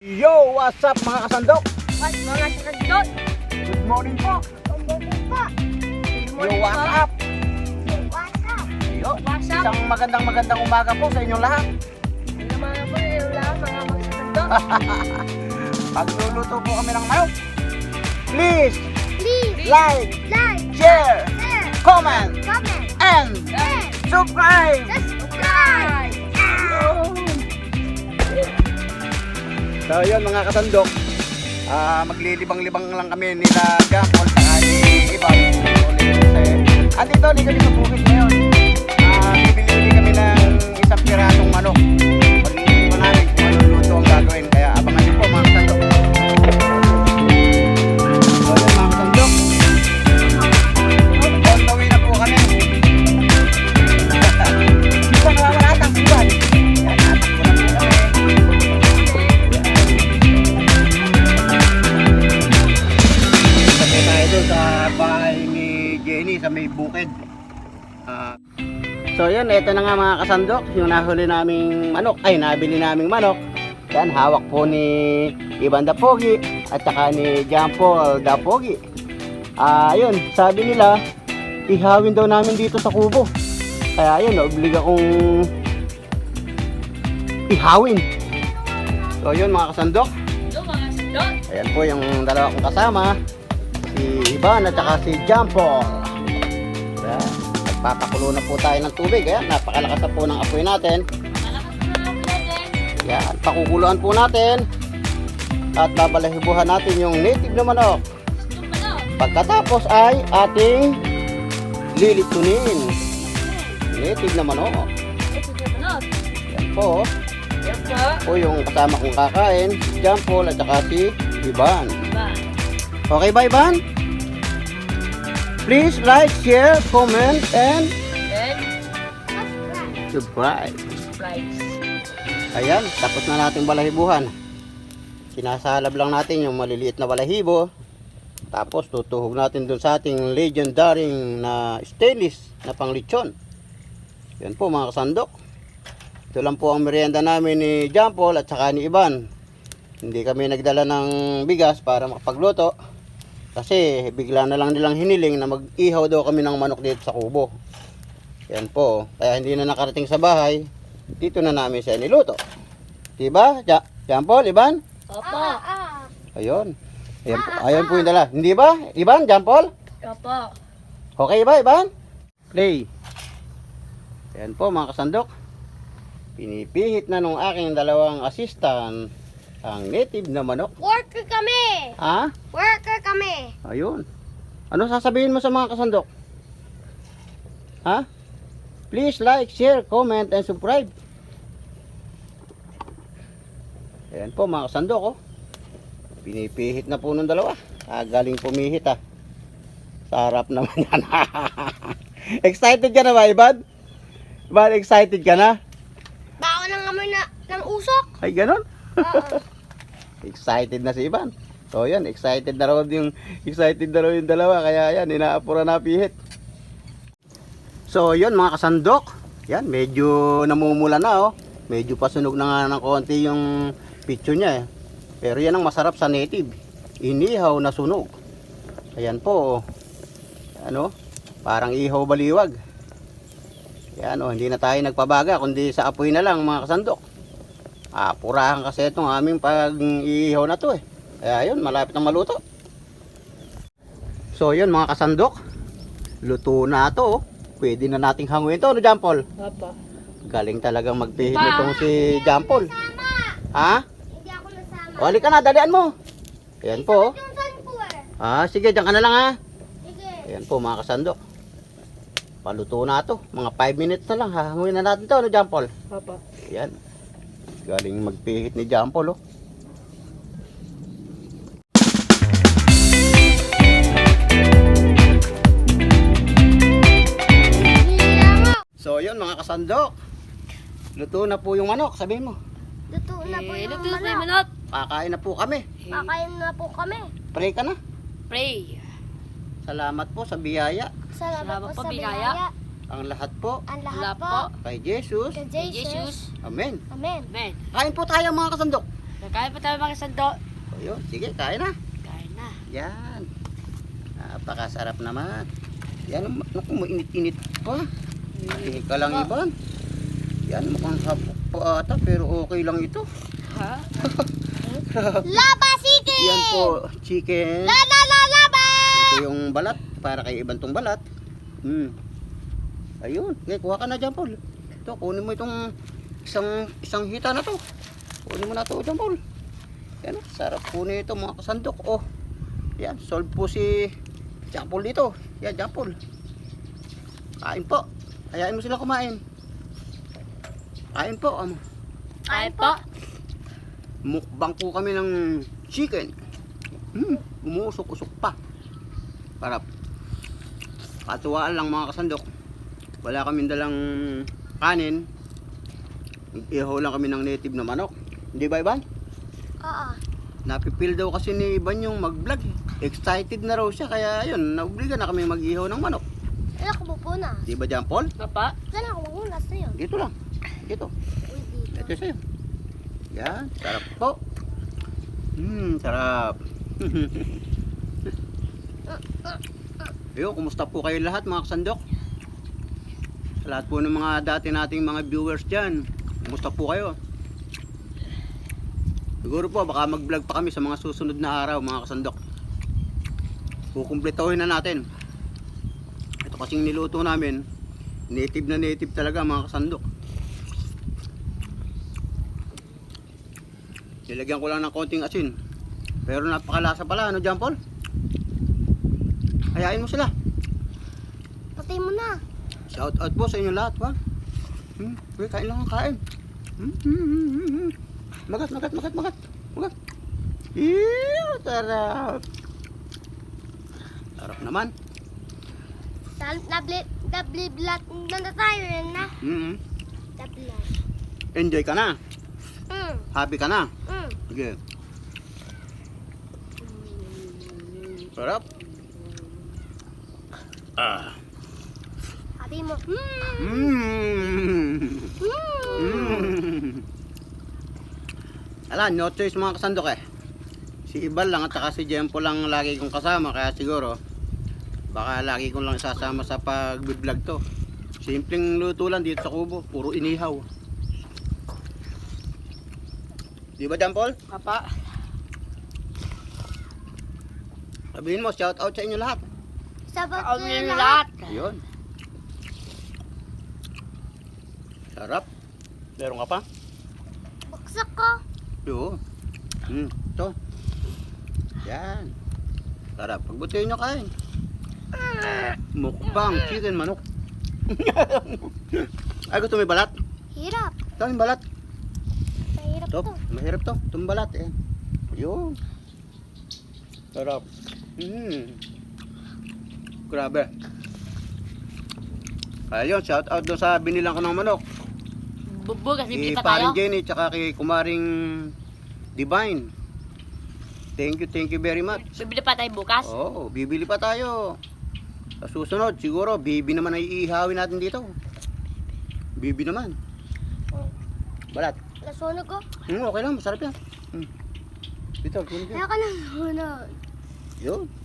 Yo, what's up mga kasandok? What mga sakadot? Good morning po. Yo, what's up? Yo, What's up? isang magandang magandang umaga po sa inyong lahat. Ano mga po yung lang mga mga sakadot? Pagluluto po kami ng manok. Please, Please like, like, share, share, comment, comment, and and subscribe. subscribe. So yun mga kasandok, ah maglilibang-libang lang kami nila Jampol saka ni Ibang. Ulit kami sa bukid ngayon. Ah, bibili kami ng isang piratong sa may bukid. Ah, so yun, ito na nga mga kasandok, yung nahuli naming manok, ay nabili naming manok. Yan, hawak po ni Ivan Dapogi at saka ni John Paul Dapogi. Ah, yun, sabi nila, ihawin daw namin dito sa kubo. Kaya yun, naobliga kong ihawin. So yun mga kasandok? Ayan po yung dalawa kong kasama. Si Ivan at saka si Jampol. Ayan. Nagpapakulo na po tayo ng tubig. Ayan, napakalakas na po ng apoy natin. Ayan, pakukuluan po natin. At babalahibuhan natin yung native na manok. Pagkatapos ay ating lilitunin. Native na manok. Ayan po. Yan po. Po yung kasama kong kakain. Si Jampol at saka si. Diba? Okay ba, Ivan? Please like, share, comment, and subscribe. Ayan, tapos na natin balahibuhan. Sinasalab lang natin yung maliliit na balahibo. Tapos tutuhog natin dun sa ating legendary na stainless na panglitsyon. Yan po mga kasandok. Ito lang po ang merienda namin ni John Paul at saka ni Ivan. Hindi kami nagdala ng bigas para makapagluto. Kasi bigla na lang nilang hiniling na mag-ihaw daw kami ng manok dito sa kubo. Yan po. Kaya hindi na nakarating sa bahay. Dito na namin siya niluto. Diba? Ja John Paul, Ivan? Opo. Ah, Ayun. Ayan, po- ayan po yung dala. Hindi ba? Ivan, John Paul? Opo. Okay ba, Ivan? Play. Ayan po mga kasandok. Pinipihit na nung aking dalawang assistant ang native na manok. worker kami. Ha? Worker kami. Ayun. Ano sasabihin mo sa mga kasandok? Ha? Please like, share, comment, and subscribe. Ayan po mga kasandok oh. Pinipihit na po ng dalawa. Ah, galing pumihit ah. Sarap naman yan. excited ka na ba, Ivan? Ivan, excited ka na? Bako ng amoy na ng usok. Ay, ganon? Excited na si Ivan. So yan, excited na raw yung excited na raw yung dalawa kaya yan inaapura na pihit. So yun mga kasandok. Yan, medyo namumula na oh. Medyo pasunog na nga ng konti yung picture niya eh. Pero yan ang masarap sa native. Inihaw na sunog. Ayan po. oh. Ano? Parang ihaw baliwag. Yan oh, hindi na tayo nagpabaga kundi sa apoy na lang mga kasandok. Apurahan kasi itong aming pag-iihaw na to eh. Kaya yun, malapit na maluto. So yun mga kasandok. Luto na to. oh. Pwede na nating hanguin to, no Jampol? Opo. Galing talagang magpihit nitong si Jampol. Ha? Hindi ako nasama. O, halika na, dalian mo. Ayan po. oh. Ah, sige, dyan ka na lang ha. Sige. Ayan po mga kasandok. Paluto na to. Mga 5 minutes na lang. Hahanguin na natin to, no Jampol? Opo. Ayan. Galing magpihit ni Jampol, oh. So yun mga kasandok. Luto na po yung manok, sabihin mo. Luto na po Eh, yung luto na manok. manot. Kakain na po kami. Kakain na po kami. Pray ka na. Pray. Salamat po sa biyaya. Salamat, Salamat po po, sa biyaya. biyaya. Ang lahat po Ang lahat Lahat po. po. kay Jesus. Kay Jesus. Jesus. Amen. Amen. Amen. Kain po tayo mga kasandok. Kaya pa tayo makisando. Ayun, sige, kain na. Kain na. Yan. Napakasarap naman. Yan, naku, mainit-init pa. Teka lang Pa. iban. Yan, mukhang hapok pa ata, pero okay lang ito. Ha? Laba City! Yan po, chicken. La la la laba! Ito yung balat, para kay ibang tong balat. Hmm. Ayun, okay, kuha ka na dyan, Paul. Ito, kunin mo itong isang isang hita na to. Kunin mo na to dyan, Paul. Yan, oh, sarap po nito mga kasandok. Oh, yan, solve po si Jack Paul dito. Yan, Jack Paul. Kain po. Ayain mo sila kumain. Kain po, amo. Kain po. Mukbang po kami ng chicken. Hmm, umuusok-usok pa. Para katuwaan lang mga kasandok. Wala kaming dalang kanin. Ihaw lang kami ng native na manok. Hindi ba Iban? Oo. Napipil daw kasi ni Iban yung mag-vlog. eh. Excited na raw siya kaya yun, naobliga na kami mag-ihaw ng manok. Wala ko pupuna. Di ba dyan, Paul? Papa. Wala ko magulas na yun. Dito lang. Dito. Uy, dito. Ito sa'yo. Yan, sarap po. Hmm, sarap. Yo, kumusta po kayo lahat mga kasandok? Lahat po ng mga dati nating mga viewers dyan, kumusta po kayo? Siguro po, baka mag-vlog pa kami sa mga susunod na araw mga kasandok. Kukumpletohin na natin. Ito kasing niluto namin, native na native talaga mga kasandok. Nilagyan ko lang ng konting asin. Pero napakalasa pala, ano John Paul? Hayain mo sila. Na. Shout out po sa inyo lahat, wa? Hmm, uy, kain lang ang kain. Hmm, hmm, hmm, hmm, hmm. Magat, magat, magat, magat. Magat. Ew, sarap. Sarap naman. Sa double, double blood na na tayo yan na. Hmm, Double. enjoy ka na. Mm. Happy ka na. Mm. Sige. Sarap. Ah. Sabi mo. Mm. Mmm. Mm. Mm. Ala, no choice mga kasandok eh. Si Ibal lang at saka si Jempo lang lagi kong kasama kaya siguro baka lagi kong lang isasama sa pag-vlog to. Simpleng luto lang dito sa kubo, puro inihaw. Di ba Jan Paul? Papa. Sabihin mo, shout out sa inyo lahat. Kaon ko lahat. lahat. Ayun. Sarap. Meron ka pa? Buksak ko. Oo. Hmm, ito. Yan. Sarap. Pagbutihin nyo kain. Mukbang chicken manok. Ay, gusto may balat? Hirap. Ito yung balat. Mahirap Ito, to. mahirap to. Itong balat eh. Yun. Sarap. Hmm. Grabe. Ayun, shout out doon sa binilang ko ng manok. Bubo kasi pa tayo. paring Jenny, tsaka kay kumaring Divine. Thank you, thank you very much. Bibili pa tayo bukas. Oo, bibili pa tayo. Sa susunod, siguro, bibi naman ay iihawin natin dito. Bibi naman. Balat. Nasunog ko. Hmm, okay lang, masarap yan. Hmm. Dito, kunin ko. Kaya ka nang sunog. Yun.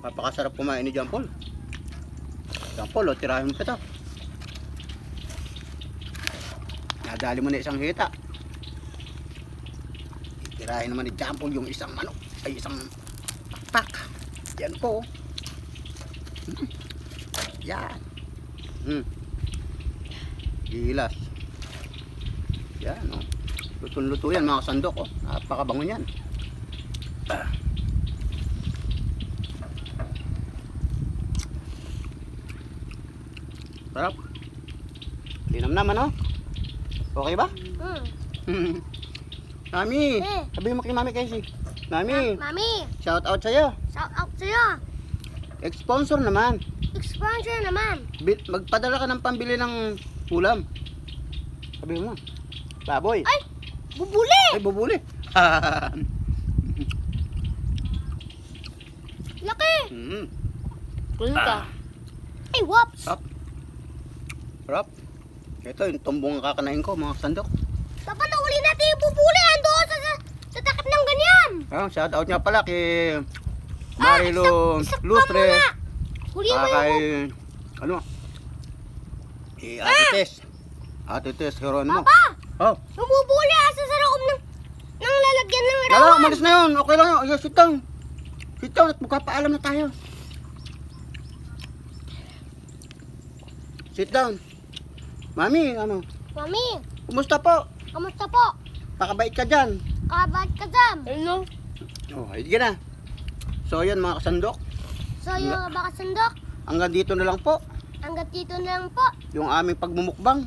Napakasarap kumain ni. John Paul, oh, tirahin mo pa ito. Nadali mo na isang hita. Tirahin naman ni Paul yung isang manok. Ay, isang pak. Yan po. oh. Hmm. Yan. Hmm. Gilas. Yan, oh. Lutong-luto yan, mga sandok, oh. Napakabango yan. Ah. Sarap. Linam naman, oh. Okay ba? Mm. Mami, Eh. sabi mo kay Mami Casey. Mami, Mami, shout out sa'yo. shout out sa'yo. Sponsor naman. Sponsor naman. Bi- Magpadala ka ng pambili ng ulam. Sabi mo. Baboy. Ay, bubuli. Ay, bubuli. Laki. mm. Kunin ka. Ah. Ay, whoops. Up. Sarap. Ito yung tumbong kakanain ko mga sandok. Dapat nahuli natin yung bubuli. Ando sa, sa, sa takip ng ganyan. Ah, shout out nga pala kay Marilo isak- isak Lustre. Huli Ah, kay ano? Eh, Ate Tess. Ate Tess Geronimo. Papa! Oh, Yung bubuli asa sa loob ng, ng lalagyan ng rawan. umalis na yun. Okay lang yun. Ayan, sit down. Sit down at magkapaalam na tayo. Sit down. Mami, ano? Mami, Kumusta po? kamusta po? Pakabait ka dyan. Kabat ka dam. Ano? Oh, hindi ka na. So, ayan mga kasandok. So yung baka sandok, Hanggang dito na lang po. hanggat dito na lang po. Yung aming pagmumukbang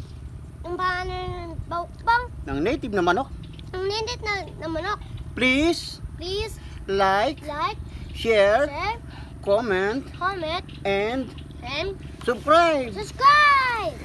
Yung paano ng bawkbang, ng native na manok. ang nindit na, na manok. Please, Please like, like, share, share, comment, comment, and and subscribe. subscribe!